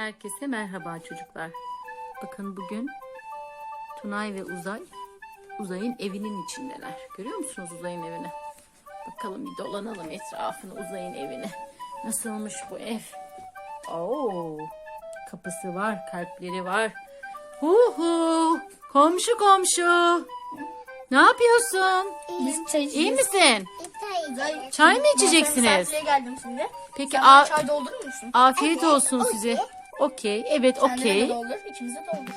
Herkese merhaba çocuklar. Bakın bugün Tunay ve Uzay Uzay'ın evinin içindeler. Görüyor musunuz Uzay'ın evini? Bakalım bir dolanalım etrafını Uzay'ın evini. Nasılmış bu ev? Oo, kapısı var, kalpleri var. Hu hu, komşu komşu. Ne yapıyorsun? Biz çay İyi misin? Çay mı içeceksiniz? Misafirliğe geldim şimdi. Peki Sen a- çay doldurur musun? afiyet olsun size. Okey, evet Kendine de okey. doldur, ikimize doldur.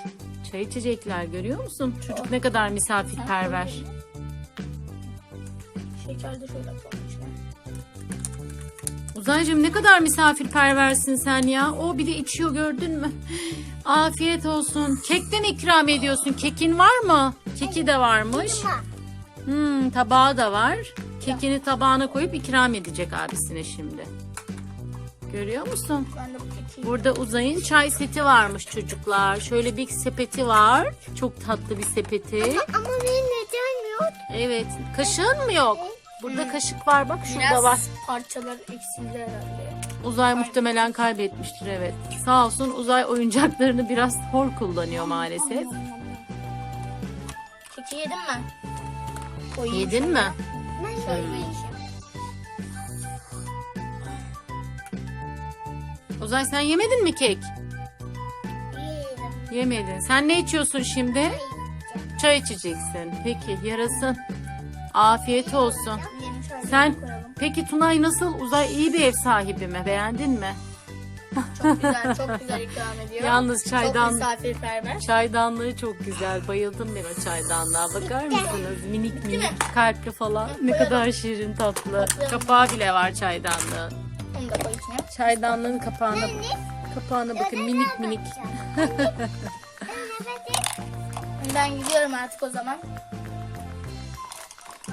Çay içecekler görüyor musun? Çocuk ne kadar misafirperver. Şeker de şöyle koyalım içine. Uzaycığım ne kadar misafirperversin sen ya. O bir de içiyor gördün mü? Afiyet olsun. Kekten ikram ediyorsun. Kekin var mı? Keki de varmış. Hmm, tabağı da var. Kekini tabağına koyup ikram edecek abisine şimdi. Görüyor musun? Ben de bu keki. Burada Uzay'ın çay seti varmış çocuklar. Şöyle bir sepeti var. Çok tatlı bir sepeti. Ama benim neden yok? Evet. Kaşığın mı yok? Burada kaşık var bak şurada Biraz var. parçalar eksildi herhalde. Uzay muhtemelen kaybetmiştir evet. Sağ olsun Uzay oyuncaklarını biraz hor kullanıyor maalesef. Keki yedin mi? Koyayım Yedin mi? Şöyle yiyeyim. Uzay sen yemedin mi kek? Yerim. Yemedin. Sen ne içiyorsun şimdi? Çay içeceksin. Peki yarasın. Afiyet olsun. Sen peki Tunay nasıl? Uzay iyi bir ev sahibi mi? Beğendin mi? Çok güzel, çok güzel ikram ediyor. Yalnız çaydan- Çok misafirperver. Çaydanlığı çok güzel. Bayıldım ben o çaydanlığa. Bakar mısınız? Minik minik kalpli falan. Ne kadar şirin tatlı. Kapağı bile var çaydanlığın. Onu da koy içine. Çaydanlığın kapağına kapağına bakın minik minik. Ben gidiyorum artık o zaman.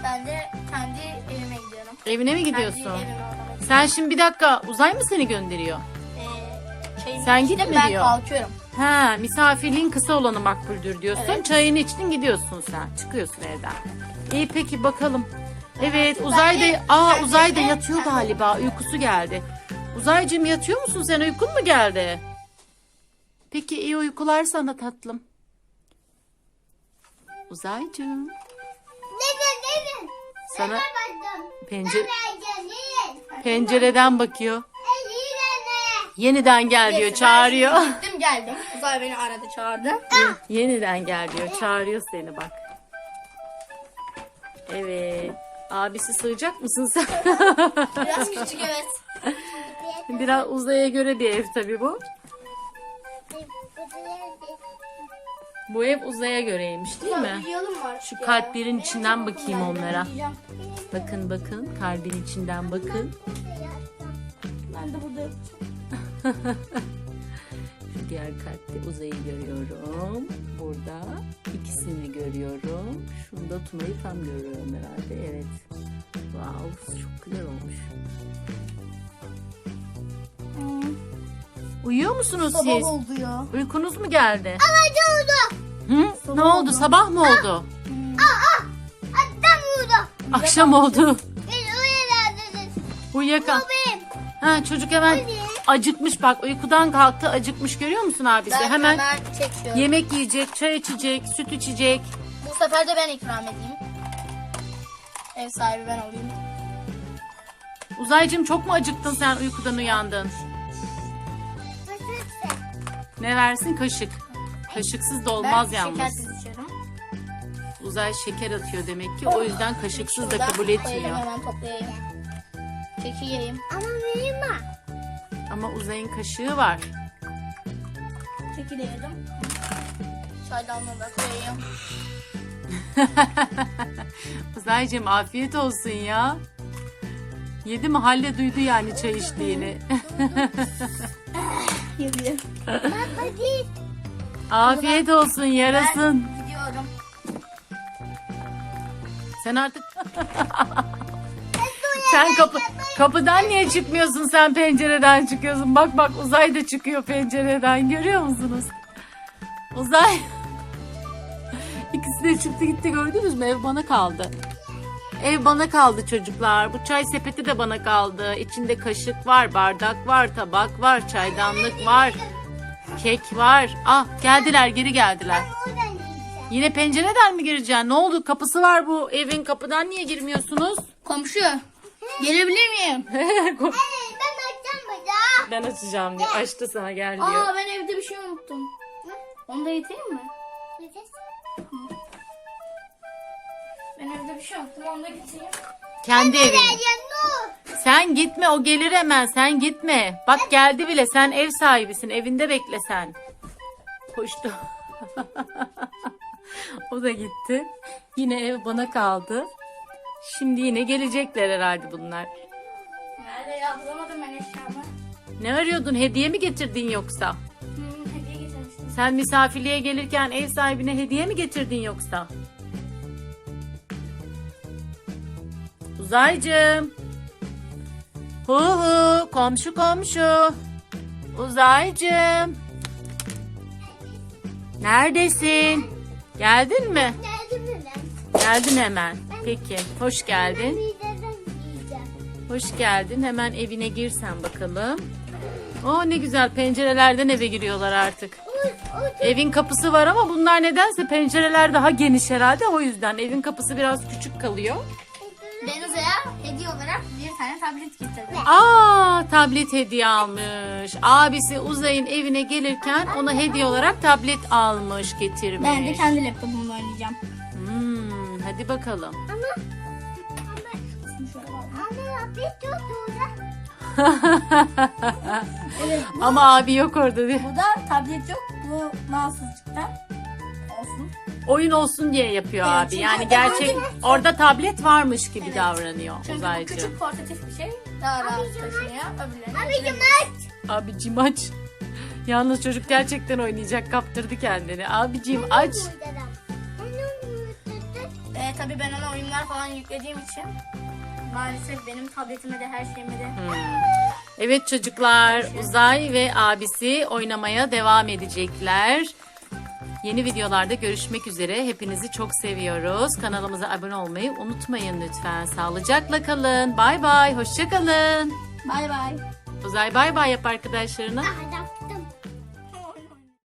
Ben de kendi evime gidiyorum. Evine mi Kendi gidiyorsun? odama Sen şimdi bir dakika uzay mı seni gönderiyor? Ee, Sen içtim, gitme ben diyor. kalkıyorum. Ha misafirliğin kısa olanı makbuldür diyorsun. Evet. Çayını içtin gidiyorsun sen. Çıkıyorsun evden. İyi peki bakalım. Evet Uzay da aa ben Uzay da de- yatıyor galiba. Uykusu geldi. Uzaycığım yatıyor musun sen? Uykun mu geldi? Peki iyi uykular sana tatlım. Uzaycığım Neden neden? sana Baktım. pencere pencereden bakıyor. Yeniden gel diyor, çağırıyor. Gittim geldim. Uzay beni aradı çağırdı. Yeniden gel diyor. Çağırıyor seni bak. Evet. Abisi sığacak mısın sen? Biraz küçük evet. Biraz uzaya göre bir ev tabii bu. Bu ev uzaya göreymiş değil mi? Uyuyalım mı artık Şu ya? kalplerin içinden bakayım onlara. Bakın bakın kalbin içinden bakın. Ben de burada Şu diğer kalpte uzayı görüyorum. Burada ikisini görüyorum. Şunda Tuna'yı tam görüyorum herhalde. Evet. Wow çok güzel olmuş. Uyuyor musunuz sabah siz? oldu ya. Uykunuz mu geldi? Hı? Ne oldu? Sabah mı oldu? Adam burada. Akşam oldu. Ben uyuyamadım. Uyuyakal. Ha çocuk hemen acıkmış bak uykudan kalktı acıkmış görüyor musun abisi? Ben hemen hemen çekiyorum. yemek yiyecek, çay içecek, süt içecek. Bu sefer de ben ikram edeyim. Ev sahibi ben olayım. Uzaycığım çok mu acıktın sen uykudan uyandın? Ne versin? Kaşık. Kaşıksız da olmaz ben yalnız. şekersiz içiyorum. Uzay şeker atıyor demek ki o yüzden kaşıksız da kabul koyalım, etmiyor. Hemen toplayayım. Keki yiyeyim. Ama benim var. Ama Uzay'ın kaşığı var. Keki de yedim. Çaydanlığı da koyayım. Uzaycığım afiyet olsun ya. Yedi mi? Halle duydu yani çay içtiğini. Hadi. afiyet olsun yarasın. Ben gidiyorum. Sen artık... sen kapı kapıdan niye çıkmıyorsun sen pencereden çıkıyorsun. Bak bak Uzay da çıkıyor pencereden görüyor musunuz? Uzay. De çıktı gitti gördünüz mü? Ev bana kaldı. Ev bana kaldı çocuklar. Bu çay sepeti de bana kaldı. İçinde kaşık var, bardak var, tabak var, çaydanlık var. Kek var. Ah geldiler geri geldiler. Yine pencereden mi gireceksin? Ne oldu? Kapısı var bu evin. Kapıdan niye girmiyorsunuz? Komşu. Gelebilir miyim? Evet ben açacağım burada. ben açacağım diye. Açtı sana gel diyor. Aa ben evde bir şey unuttum. Onu da getireyim mi? Bir şey unuttum. Onu da getireyim. Kendi evin. Sen gitme o gelir hemen. Sen gitme. Bak geldi bile. Sen ev sahibisin. Evinde bekle sen. Koştu. o da gitti. Yine ev bana kaldı. Şimdi yine gelecekler herhalde bunlar. Nerede ya? Bulamadım ben eşyamı. Ne arıyordun? Hediye mi getirdin yoksa? Hmm, hediye getirmiştim. Sen misafirliğe gelirken ev sahibine hediye mi getirdin yoksa? Uzaycığım. Hu hu komşu komşu. Uzaycığım. Neredesin? Geldin mi? Geldim ben? Geldin hemen. Peki. Hoş geldin. Hoş geldin. Hemen evine girsen bakalım. Oh ne güzel pencerelerden eve giriyorlar artık. Evin kapısı var ama bunlar nedense pencereler daha geniş herhalde o yüzden evin kapısı biraz küçük kalıyor. Ben Uzay'a hediye olarak bir tane tablet getirdim. Aa tablet hediye almış. Abisi Uzay'ın evine gelirken ona hediye olarak tablet almış getirmiş. Ben de kendi laptopumla oynayacağım. Hmm, hadi bakalım. Ama ama bir tut burada. Ama abi yok orada diye. Bu da tablet yok. Bu mouse'suzluktan olsun. Oyun olsun diye yapıyor Evet, abi. çünkü Yani gerçek orada tablet varmış gibi Evet. davranıyor Çünkü bu Uzaycığım. küçük portatif bir şey. Daha rahat taşınıyor. Öbürlerine aç. Abicim aç. Yalnız çocuk gerçekten oynayacak kaptırdı kendini. Abicim aç. Ee, tabii ben ona oyunlar falan yüklediğim için maalesef benim tabletime de her şeyime de Evet çocuklar Uzay ve abisi oynamaya devam edecekler. Yeni videolarda görüşmek üzere. Hepinizi çok seviyoruz. Kanalımıza abone olmayı unutmayın lütfen. Sağlıcakla kalın. Bay bay. Hoşça kalın. bay bay. Uzay bay bay yap arkadaşlarına. Adam.